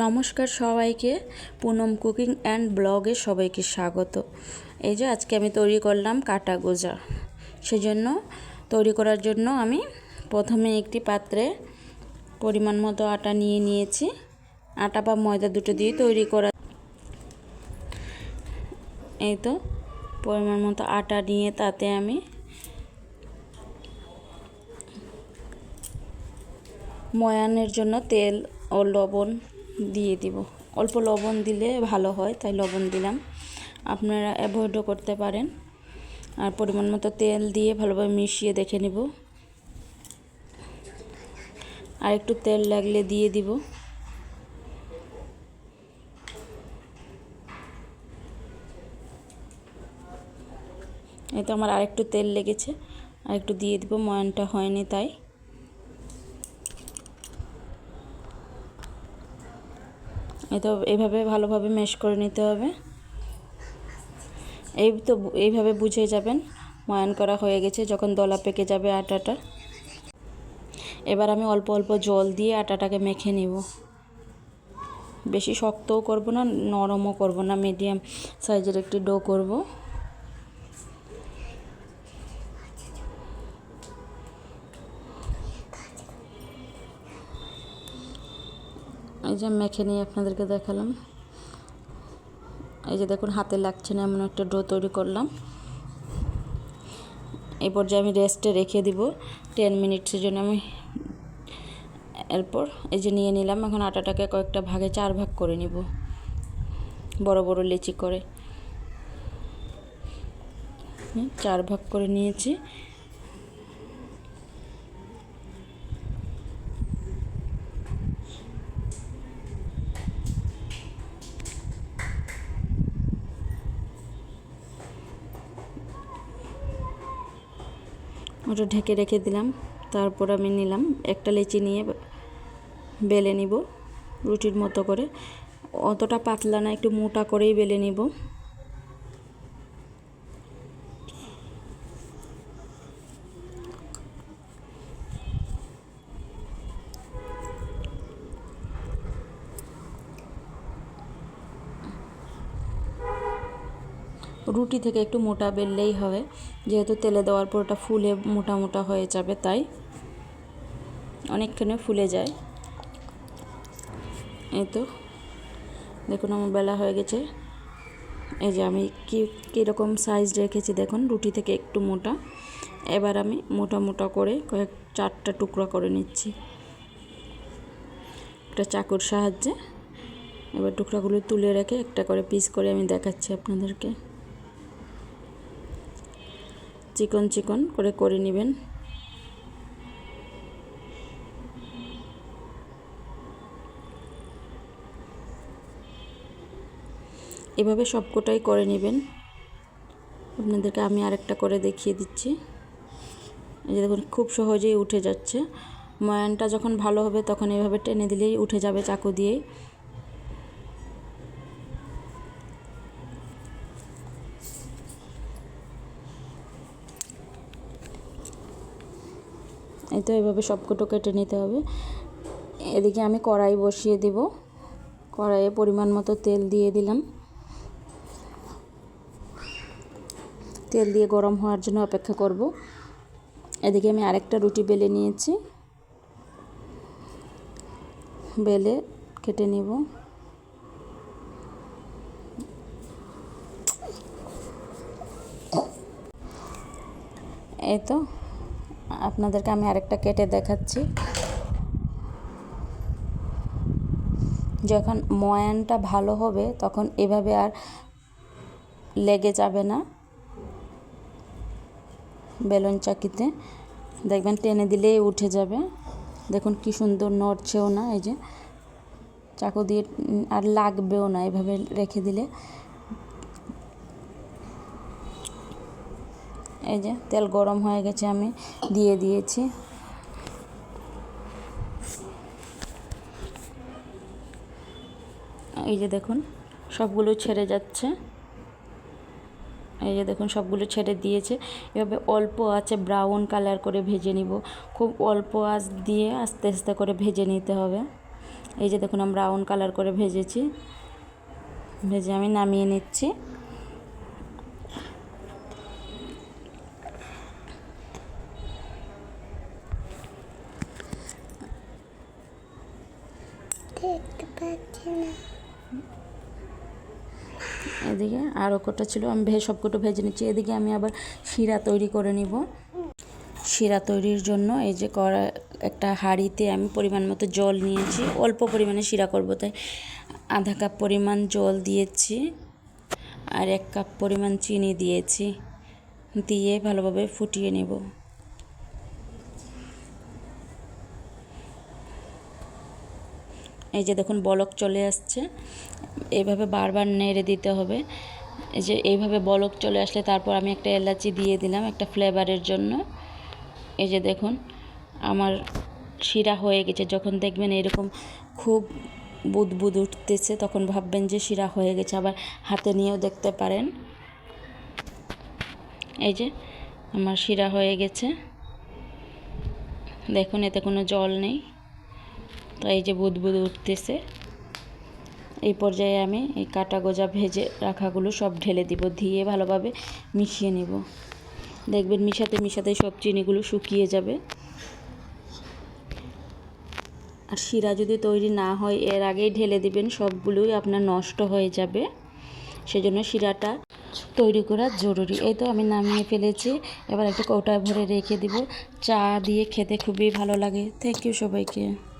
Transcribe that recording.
নমস্কার সবাইকে। Poonam cooking and ব্লগে সবাইকে স্বাগত। এই যে আজকে আমি তৈরি করলাম কাটা গোজা। সেজন্য তৈরি করার জন্য আমি প্রথমে একটি পাত্রে পরিমাণ মতো আটা নিয়ে নিয়েছি। আটা বা ময়দা দুটো দিয়ে তৈরি করা। এই তো পরিমাণ মতো আটা নিয়ে তাতে আমি ময়ানের জন্য তেল ও লবণ দিয়ে দিব। অল্প লবণ দিলে ভালো হয়, তাই লবণ দিলাম। আপনারা অ্যাভয়েডও করতে পারেন। আর পরিমাণ মতো তেল দিয়ে ভালোভাবে মিশিয়ে দেখে নিব। আর একটু তেল লাগলে দিয়ে দিব। এই তো আমার আরেকটু তেল লেগেছে। আর একটু দিয়ে দিব, ময়নটা হয়নি তাই। এটা এভাবে ভালোভাবে মেশ করে নিতে হবে। এই তো এইভাবে বুঝে যাবেন, ময়ান করা হয়ে গেছে যখন দলা পেকে যাবে আটাটা। এবার আমি অল্প অল্প জল দিয়ে আটাটাকে মেখে নিব। বেশি শক্তও করব না, নরমও করব না মিডিয়াম সাইজের একটি ডো করব। এই যে মেখে নিয়ে আপনাদেরকে দেখালাম। এই যে দেখুন, হাতে লাগছে না, এমন একটা ডো তৈরি করলাম। এই পর্যায়ে আমি রেস্টে রেখে দিব টেন মিনিটসের জন্য আমি। এরপর এই যে নিয়ে নিলাম, এখন আটাটাকে কয়েকটা ভাগে চার ভাগ করে নিব, বড় বড় লেচি করে। চার ভাগ করে নিয়েছি। ওটা ঢেকে রেখে দিলাম। তারপর আমি নিলাম একটা লেচি নিয়ে বেলে নিব রুটির মতো করে। অতটা পাতলা না, একটু মোটা করেই বেলে নিব। রুটি থেকে একটু মোটা বেললেই হবে। যেহেতু তেলে দেওয়ার পর ওটা ফুলে মোটা মোটা হয়ে যাবে, তাই অনেকখানি ফুলে যায়। এই তো, দেখুন আমার বেলা হয়ে গেছে। এই যে আমি কি, কীরকম সাইজ রেখেছি দেখুন, রুটি থেকে একটু মোটা। এবার আমি মোটা মোটা করে কয়েক, চারটা টুকরা করে নিচ্ছি। একটা চাকুর সাহায্যে। এবার টুকরাগুলো তুলে রেখে একটা করে পিস করে আমি দেখাচ্ছি আপনাদেরকে। চিকন চিকন করে করে নেবেন। এভাবে সবকটাই করে নেবেন। আপনাদেরকে আমি আরেকটা করে দেখিয়ে দিচ্ছি। এই যে দেখুন, খুব সহজেই উঠে যাচ্ছে। ময়ানটা যখন ভালো হবে তখন এভাবে টেনে দিলেই উঠে যাবে চাকু দিয়েই। এই তো এভাবে সবকটো কেটে নিতে হবে। এদিকে আমি কড়াই বসিয়ে দেব। কড়াইয়ে পরিমাণ মতো তেল দিয়ে দিলাম। তেল দিয়ে গরম হওয়ার জন্য অপেক্ষা করব। এদিকে আমি আরেকটা রুটি বেলে নিয়েছি। বেলে কেটে নিব। এই তো আপনাদেরকে আমি আরেকটা কেটে দেখাচ্ছি। যখন ময়ানটা ভালো হবে, তখন এভাবে আর লেগে যাবে না বেলুন চাকিতে। দেখবেন টেনে দিলেই উঠে যাবে। দেখুন কি সুন্দর নড়ছেও না, এই যে। চাকু দিয়ে আর লাগবেও না, এভাবে রেখে দিলে। এই যে তেল গরম হয়ে গেছে, আমি দিয়ে দিয়েছি। এই যে দেখুন, সবগুলো ছেড়ে যাচ্ছে। এই যে দেখুন, সবগুলো ছেড়ে দিয়েছে। এভাবে অল্প আছে, ব্রাউন কালার করে ভেজে নিব। খুব অল্প আঁচ দিয়ে আস্তে আস্তে করে ভেজে নিতে হবে। এই যে দেখুন, আমি ব্রাউন কালার করে ভেজেছি। ভেজে আমি নামিয়ে নিচ্ছি দেখতে পাচ্ছি না এদিকে আরও কটা ছিল, আমি ভেজ সবকটা ভেজে নিচ্ছি। এদিকে আমি আবার শিরা তৈরি করে নিব। শিরা তৈরির জন্য এই যে কড়া একটা হাঁড়িতে আমি পরিমাণ মতো জল নিয়েছি। অল্প পরিমাণে শিরা করব, তাই আধা কাপ পরিমাণ জল দিয়েছি আর এক কাপ পরিমাণ চিনি দিয়েছি। দিয়ে ভালোভাবে ফুটিয়ে নেব। এই যে দেখুন বলক চলে আসছে। এইভাবে বারবার নেড়ে দিতে হবে। এই যে এইভাবে বলক চলে আসলে তারপর আমি একটা এলাচি দিয়ে দিলাম একটা ফ্লেভারের জন্য। এই যে দেখুন আমার শিরা হয়ে গেছে। যখন দেখবেন এরকম খুব বুদবুদ উঠতেছে তখন ভাববেন যে শিরা হয়ে গেছে, আবার হাতে নিয়েও দেখতে পারেন। এই যে আমার শিরা হয়ে গেছে। দেখুন এতে কোনো জল নেই। তো এই যে বুদবুদ উঠতেছে। এই পর্যায়ে আমি এই কাটা গোজা ভেজে রাখাগুলো সব ঢেলে দিব দিয়ে ভালোভাবে মিশিয়ে নেব। দেখবেন মিশাতে মিশাতে সব চিনিগুলো শুকিয়ে যাবে। আর শিরা যদি তৈরি না হয়, এর আগেই ঢেলে দিবেন, সবগুলোই আপনার নষ্ট হয়ে যাবে। সেজন্য শিরাটা তৈরি করা জরুরি। এই তো আমি নামিয়ে ফেলেছি। এবার একটা কৌটায় ভরে রেখে দিব। চা দিয়ে খেতে খুবই ভালো লাগে। থ্যাংক ইউ সবাইকে।